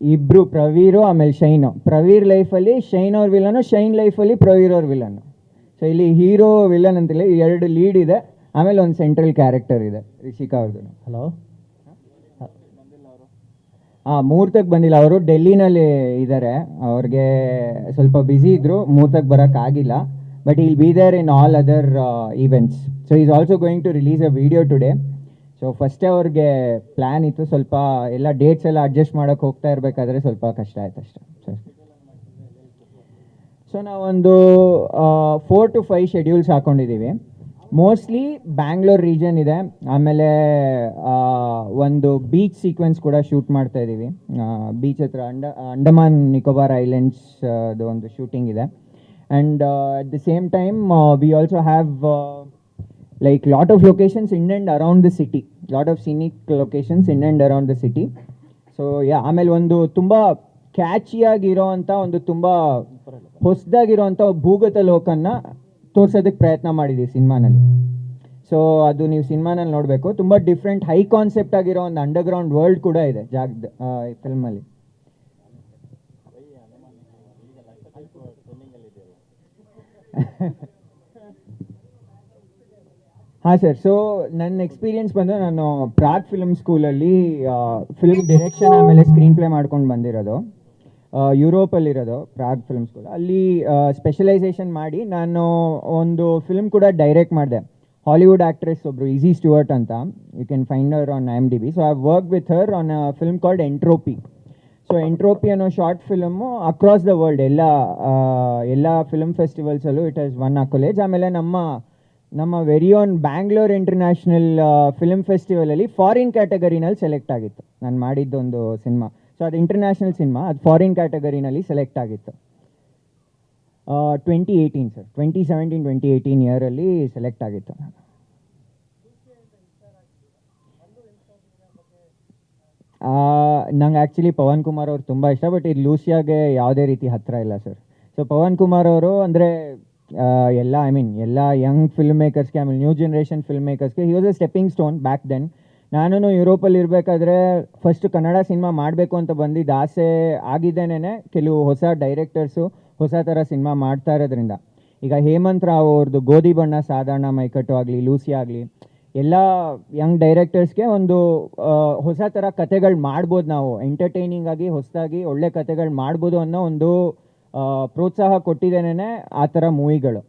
ಇಬ್ರು ಪ್ರವೀರು ಆಮೇಲೆ ಶೈನು. ಪ್ರವೀರ್ ಲೈಫಲ್ಲಿ ಶೈನ್ ಅವ್ರ ವಿಲನು ಶೈನ್ ಲೈಫಲ್ಲಿ ಪ್ರವೀರ್ ಅವ್ರ ವಿಲನ್ ಸೊ ಇಲ್ಲಿ ಹೀರೋ ವಿಲನ್ ಅಂತಿಲ್ಲ. ಈ ಎರಡು ಲೀಡ್ ಇದೆ. ಆಮೇಲೆ ಒಂದು ಸೆಂಟ್ರಲ್ ಕ್ಯಾರೆಕ್ಟರ್ ಇದೆ ರಿಷಿಕಾ ಅವ್ರದ್ದು ಹಲೋ ಹಾಂ? ಮುಹೂರ್ತಕ್ಕೆ ಬಂದಿಲ್ಲ. ಅವರು ಡೆಲ್ಲಿನಲ್ಲಿ ಇದ್ದಾರೆ ಅವ್ರಿಗೆ ಸ್ವಲ್ಪ ಬ್ಯುಸಿ ಇದ್ರು. ಮುಹೂರ್ತಕ್ಕೆ ಬರೋಕ್ಕಾಗಿಲ್ಲ but I'll be there in all other events so is also going to release a video today so ಫಸ್ಟೇ ಅವ್ರಿಗೆ ಪ್ಲ್ಯಾನ್ ಇತ್ತು ಸ್ವಲ್ಪ ಎಲ್ಲ ಡೇಟ್ಸ್ ಎಲ್ಲ ಅಡ್ಜಸ್ಟ್ ಮಾಡೋಕ್ಕೆ ಹೋಗ್ತಾ ಇರಬೇಕಾದ್ರೆ ಸ್ವಲ್ಪ ಕಷ್ಟ ಆಯ್ತು ಅಷ್ಟೇ. ಸೊ ನಾವೊಂದು ಫೋರ್ ಟು ಫೈವ್ ಶೆಡ್ಯೂಲ್ಸ್ ಹಾಕೊಂಡಿದ್ದೀವಿ ಮೋಸ್ಟ್ಲಿ ಬ್ಯಾಂಗ್ಳೂರ್ ರೀಜನ್ ಇದೆ. ಆಮೇಲೆ ಒಂದು ಬೀಚ್ ಸೀಕ್ವೆನ್ಸ್ ಕೂಡ ಶೂಟ್ ಮಾಡ್ತಾ ಇದ್ದೀವಿ ಬೀಚ್ ಹತ್ರ ಅಂಡ, ಅಂಡಮಾನ್, ನಿಕೋಬಾರ್ ಐಲ್ಯಾಂಡ್ಸ್ ಒಂದು ಶೂಟಿಂಗ್ ಇದೆ. And at the same time we also have like lot of locations in and around the city lot of scenic locations in and around the city so yeah ಆಮೇಲೆ ಒಂದು ತುಂಬ ಕ್ಯಾಚಿಯಾಗಿರೋ ಅಂಥ ಒಂದು ತುಂಬ ಹೊಸದಾಗಿರೋವಂಥ ಭೂಗತ ಲೋಕನ್ನ ತೋರ್ಸೋದಕ್ಕೆ ಪ್ರಯತ್ನ ಮಾಡಿದ್ದೀವಿ ಸಿನಿಮಾನಲ್ಲಿ. ಸೊ ಅದು ನೀವು ಸಿನಿಮಾನಲ್ಲಿ ನೋಡಬೇಕು. ತುಂಬ ಡಿಫ್ರೆಂಟ್ ಹೈ ಕಾನ್ಸೆಪ್ಟ್ ಆಗಿರೋ ಒಂದು ಅಂಡರ್ಗ್ರೌಂಡ್ ವರ್ಲ್ಡ್ ಕೂಡ ಇದೆ ಜಾಗದ ಫಿಲ್ಮಲ್ಲಿ ಹಾಂ ಸರ್ ಸೊ ನನ್ನ ಎಕ್ಸ್ಪೀರಿಯನ್ಸ್ ಬಂದು ನಾನು ಪ್ರಾಗ್ ಫಿಲ್ಮ್ ಸ್ಕೂಲಲ್ಲಿ ಫಿಲ್ಮ್ ಡಿರೆಕ್ಷನ್ ಆಮೇಲೆ ಸ್ಕ್ರೀನ್ ಪ್ಲೇ ಮಾಡ್ಕೊಂಡು ಬಂದಿರೋದು. ಯುರೋಪಲ್ಲಿರೋದು ಪ್ರಾಗ್ ಫಿಲ್ಮ್ ಸ್ಕೂಲ್ ಅಲ್ಲಿ ಸ್ಪೆಷಲೈಸೇಷನ್ ಮಾಡಿ ನಾನು ಒಂದು ಫಿಲ್ಮ್ ಕೂಡ ಡೈರೆಕ್ಟ್ ಮಾಡಿದೆ. ಹಾಲಿವುಡ್ ಆ್ಯಕ್ಟ್ರೆಸ್ ಒಬ್ಬರು ಈಸಿ ಸ್ಟುವರ್ಟ್ ಅಂತ. You can find hour on I M D B so I work with her on a film called Entropy so Entropy ಅನ್ನೋ short film across the world ಎಲ್ಲ ಆ, ಎಲ್ಲ film ಫೆಸ್ಟಿವಲ್ಸಲ್ಲೂ it as won accolades ಆಮೇಲೆ ನಮ್ಮ ನಮ್ಮ very own Bangalore international film ಫೆಸ್ಟಿವಲಲ್ಲಿ foreign ಕ್ಯಾಟಗರಿನಲ್ಲಿ select ಆಗಿತ್ತು. ನಾನು ಮಾಡಿದ್ದೊಂದು ಸಿನಿಮಾ ಸೊ ಅದು ಇಂಟರ್ನ್ಯಾಷನಲ್ ಸಿನಿಮಾ ಅದು ಫಾರಿನ್ ಕ್ಯಾಟಗರಿನಲ್ಲಿ ಸೆಲೆಕ್ಟ್ ಆಗಿತ್ತು. Twenty eighteen sir twenty seventeen twenty eighteen ಇಯರಲ್ಲಿ select ಆಗಿತ್ತು ನಾನು. ನಂಗೆ ಆ್ಯಕ್ಚುಲಿ ಪವನ್ ಕುಮಾರ್ ಅವ್ರು ತುಂಬ ಇಷ್ಟ ಬಟ್ ಇದು ಲೂಸಿಯಾಗೆ ಯಾವುದೇ ರೀತಿ ಹತ್ತಿರ ಇಲ್ಲ ಸರ್ ಸೊ ಪವನ್ ಕುಮಾರ್ ಅವರು ಅಂದರೆ ಎಲ್ಲ ಐ ಮೀನ್ ಎಲ್ಲ ಯಂಗ್ ಫಿಲ್ಮ್ ಮೇಕರ್ಸ್ಗೆ ಆಮೇಲೆ new generation film ಮೇಕರ್ಸ್ಗೆ he was a stepping stone back then ನಾನು ಯುರೋಪಲ್ಲಿ ಇರಬೇಕಾದ್ರೆ ಫಸ್ಟ್ ಕನ್ನಡ ಸಿನಿಮಾ ಮಾಡಬೇಕು ಅಂತ ಬಂದಿದ್ದ ಆಸೆ ಆಗಿದ್ದೇನೆ ಕೆಲವು ಹೊಸ ಡೈರೆಕ್ಟರ್ಸು ಹೊಸ ಥರ ಸಿನಿಮಾ ಮಾಡ್ತಾ ಇರೋದ್ರಿಂದ. ಈಗ ಹೇಮಂತ್ ರಾವ್ ಅವ್ರದ್ದು ಗೋಧಿ ಬಣ್ಣ, ಸಾಧಾರಣ ಮೈಕಟ್ಟು ಆಗಲಿ, ಲೂಸಿ ಆಗಲಿ, ಎಲ್ಲ ಯಂಗ್ ಡೈರೆಕ್ಟರ್ಸ್ಗೆ ಒಂದು ಹೊಸ ಥರ ಕತೆಗಳು ಮಾಡ್ಬೋದು ನಾವು. ಎಂಟರ್ಟೈನಿಂಗ್ ಆಗಿ, ಹೊಸದಾಗಿ ಒಳ್ಳೆ ಕತೆಗಳು ಮಾಡ್ಬೋದು ಅನ್ನೋ ಒಂದು ಪ್ರೋತ್ಸಾಹ ಕೊಟ್ಟಿದ್ದೇನೆ ಆ ಥರ ಮೂವಿಗಳು.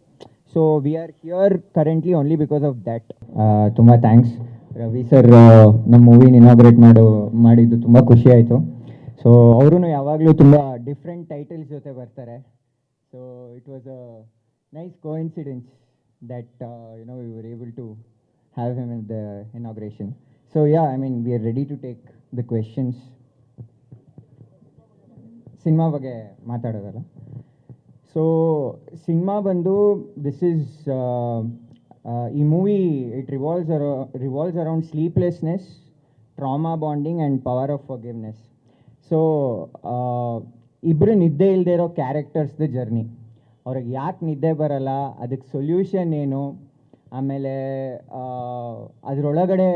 So we are here currently only because of that ತುಂಬ ಥ್ಯಾಂಕ್ಸ್ ರವಿ ಸರ್ ನಮ್ಮ ಮೂವಿನ ಇನಾಗ್ರೇಟ್ ಮಾಡು, ಮಾಡಿದ್ದು ತುಂಬ ಖುಷಿ ಆಯಿತು. ಸೊ ಅವರು ಯಾವಾಗಲೂ ತುಂಬ ಡಿಫ್ರೆಂಟ್ ಟೈಟಲ್ಸ್ ಜೊತೆ ಬರ್ತಾರೆ. So it was a nice coincidence that you know you were able to have him in the inauguration so yeah I mean we are ready to take the questions cinema ಬಗ್ಗೆ ಮಾತಾಡೋದಲ್ಲ. So cinema ಬಂದು this is ಈ movie it revolves ಅರೌ revolves around sleeplessness trauma bonding and power of forgiveness so ಇಬ್ಬರು ನಿದ್ದೆ ಇಲ್ಲದೆ ಇರೋ ಕ್ಯಾರೆಕ್ಟರ್ಸ್ದು journey ಅವ್ರಿಗೆ ಯಾಕೆ ನಿದ್ದೆ ಬರಲ್ಲ, ಅದಕ್ಕೆ ಸೊಲ್ಯೂಷನ್ ಏನು, ಆಮೇಲೆ ಅದರೊಳಗಡೆ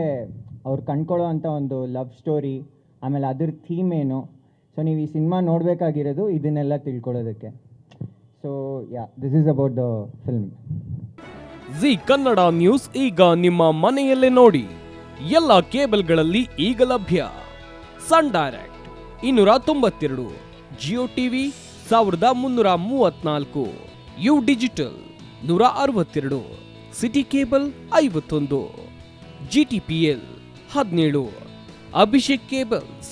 ಅವ್ರು ಕಂಡ್ಕೊಳ್ಳೋ ಅಂಥ ಒಂದು ಲವ್ ಸ್ಟೋರಿ ಆಮೇಲೆ ಅದ್ರ ಥೀಮ್ ಏನು ಸೊ ನೀವು ಈ ಸಿನಿಮಾ ನೋಡಬೇಕಾಗಿರೋದು ಇದನ್ನೆಲ್ಲ ತಿಳ್ಕೊಳ್ಳೋದಕ್ಕೆ. So yeah this is about the film Zee Kannada news ಈಗ ನಿಮ್ಮ ಮನೆಯಲ್ಲೇ ನೋಡಿ. ಎಲ್ಲ ಕೇಬಲ್ಗಳಲ್ಲಿ ಈಗ ಲಭ್ಯ. ಸನ್ ಡೈರೆಕ್ಟ್ ಇನ್ನೂರ ತೊಂಬತ್ತೆರಡು, ಜಿಯೋ ಟಿವಿ ಸಾವಿರದ ಮುನ್ನೂರ ಮೂವತ್ನಾಲ್ಕು, ಯು ಡಿಜಿಟಲ್ ನೂರ ಅರವತ್ತೆರಡು, ಸಿಟಿ ಕೇಬಲ್ ಐವತ್ತೊಂದು, ಜಿ ಟಿ ಪಿ ಎಲ್ ಹದಿನೇಳು, ಅಭಿಷೇಕ್ ಕೇಬಲ್ಸ್